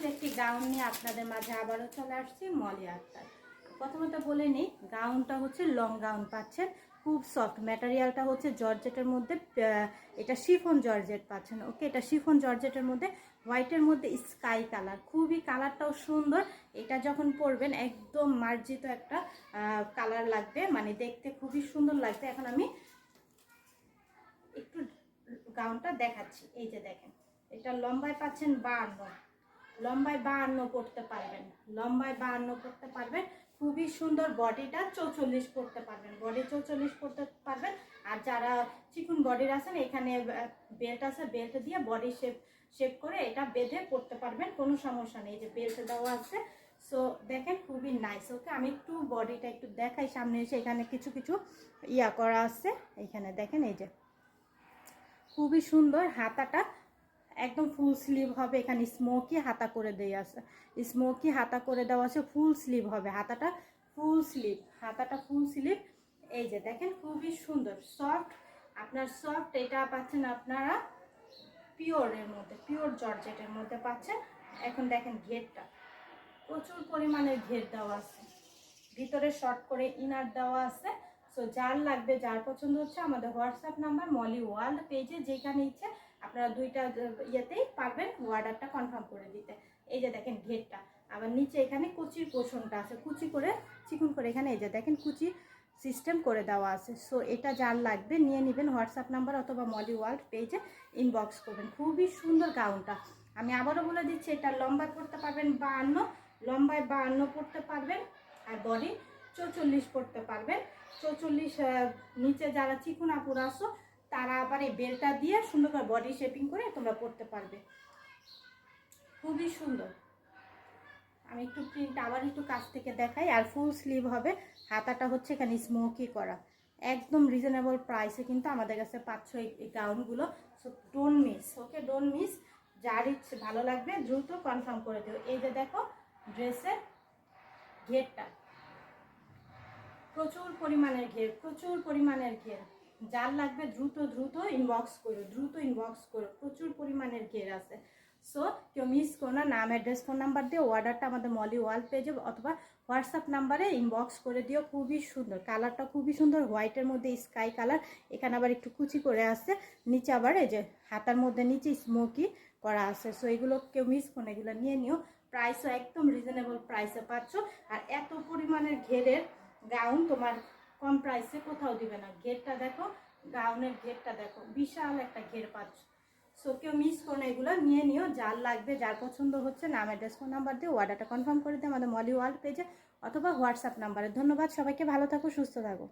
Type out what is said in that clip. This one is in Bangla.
বিউটিফুল একটি গাউন নিয়ে আপনাদের মাঝে আবারও চলে আসছি, মলি আক্তার। প্রথমত বলে নিই, গাউনটা হচ্ছে লং গাউন পাচ্ছেন, খুব সফট ম্যাটেরিয়ালটা হচ্ছে জর্জেটের মধ্যে এটা শিফন জর্জেট পাচ্ছেন ওকে এটা শিফন জর্জেটের মধ্যে হোয়াইটের মধ্যে স্কাই কালার খুবই কালারটাও সুন্দর। এটা যখন পরবেন, একদম মার্জিত একটা কালার লাগবে মানে দেখতে খুবই সুন্দর লাগবে। এখন আমি একটু গাউনটা দেখাচ্ছি। এই যে দেখেন, এটা লম্বায় পাচ্ছেন বাহান্ন। লম্বায় বাহান্ন করতে পারবেন লম্বায় বাহান্ন করতে পারবেন, খুবই সুন্দর বডিটা চৌচল্লিশ করতে পারবেন। বডি চৌচল্লিশ করতে পারবেন, আর যারা চিকুন বডির আছেন, এখানে বেল্ট আছে বেল্ট দিয়ে বডি শেপ শেপ করে এটা বেঁধে পড়তে পারবেন, কোনো সমস্যা নেই। যে বেল্ট দেওয়া আছে সো দেখেন খুবই নাইস ওকে আমি একটু বডিটা একটু দেখাই, সামনে এসে এখানে কিছু কিছু ইয়া করা আছে। এখানে দেখেন এই যে, খুবই সুন্দর হাতাটা একদম ফুল স্লিভ হবে, এখানে স্মোকি হাতা করে দেওয়া আছে। স্মোকি হাতা করে দেওয়া আছে ফুল স্লিভ হবে, হাতাটা ফুল স্লিভ হাতাটা ফুল স্লিভ এই যে দেখেন, খুবই সুন্দর সফট আপনার সফট এটা পাচ্ছেন আপনারা পিওরের মধ্যে পিওর জর্জেটের মধ্যে পাচ্ছেন। এখন দেখেন ঘেরটা, প্রচুর পরিমাণে ঘের দেওয়া আছে। ভিতরে শর্ট করে ইনার দেওয়া আছে। সো যার লাগবে, যার পছন্দ হচ্ছে, আমাদের হোয়াটসঅ্যাপ নাম্বার মলি ওয়ার্ল্ড পেজে যেখানে ইচ্ছে আপনারা দুইটা ইয়েতেই পারবেন অর্ডারটা কনফার্ম করে দিতে। এই যে দেখেন ঘেরটা, আবার নিচে এখানে কুচির পোষণটা আছে। কুচি করে, চিকুন করে এখানে এই যে দেখেন কুচি সিস্টেম করে দেওয়া আছে। সো এটা যার লাগবে নিয়ে নেবেন হোয়াটসঅ্যাপ নাম্বার অথবা মলি ওয়ার্ল্ড পেজে ইনবক্স করবেন। খুবই সুন্দর গাউনটা আমি আবারও বলে দিচ্ছি, এটা লম্বায় পড়তে পারবেন বাহান্ন, লম্বায় বাহান্ন পড়তে পারবেন আর বডি চৌচল্লিশ পড়তে পারবেন। চৌচল্লিশ নিচে যারা চিকুন আপুর আসো তারা আবার এই বেলটা দিয়ে সুন্দর করে বডি শেপিং করে তোমরা পড়তে পারবে। খুবই সুন্দর। আমি একটু প্রিন্ট আবার একটু কাছ থেকে দেখাই, আর ফুল স্লিভ হবে। হাতাটা হচ্ছে এখানে স্মোকি করা। একদম রিজনেবল প্রাইসে কিন্তু আমাদের কাছে পাচ্ছ এই গাউনগুলো so don't miss okay don't miss যার ইচ্ছে ভালো লাগবে, দ্রুত কনফার্ম করে দিও। এই যে দেখো ড্রেসের ঘেরটা। প্রচুর পরিমাণের ঘের, প্রচুর পরিমাণের ঘের। যার লাগবে, দ্রুত দ্রুত ইনবক্স করো, দ্রুত ইনবক্স করো। প্রচুর পরিমাণের ঘের আছে। সো কেউ মিস করো না, নাম অ্যাড্রেস ফোন নাম্বার দিয়ে অর্ডারটা আমাদের মলি ওয়াল পেজে অথবা হোয়াটসঅ্যাপ নাম্বারে ইনবক্স করে দিও, খুবই সুন্দর। কালারটা খুবই সুন্দর হোয়াইটের মধ্যে স্কাই কালার এখানে আবার একটু কুচি করে আছে। নিচে আবার এই যে হাতার মধ্যে নিচে স্মোকি করা আছে। সো এগুলো কেউ মিস করো এগুলো নিয়ে নিও। প্রাইসও একদম রিজনেবল প্রাইসে পাচ্ছ। আর এত পরিমাণের ঘেরের গাউন তোমার কম প্রাইসে কোথাও দিবে না। ঘেরটা দেখো গাউনের ঘেরটা দেখো, বিশাল একটা ঘের পাচ্ছ। সো কেউ মিস করো না এগুলো, নিয়ে নিও, যার লাগবে, যার পছন্দ হচ্ছে, নাম অ্যাড্রেস ফোন নাম্বার দিয়ে অর্ডারটা কনফার্ম করে দিও আমাদের মলি ওয়ার্ল্ড পেজে অথবা হোয়াটসঅ্যাপ নাম্বারে ধন্যবাদ সবাইকে, ভালো থাকো, সুস্থ থাকো।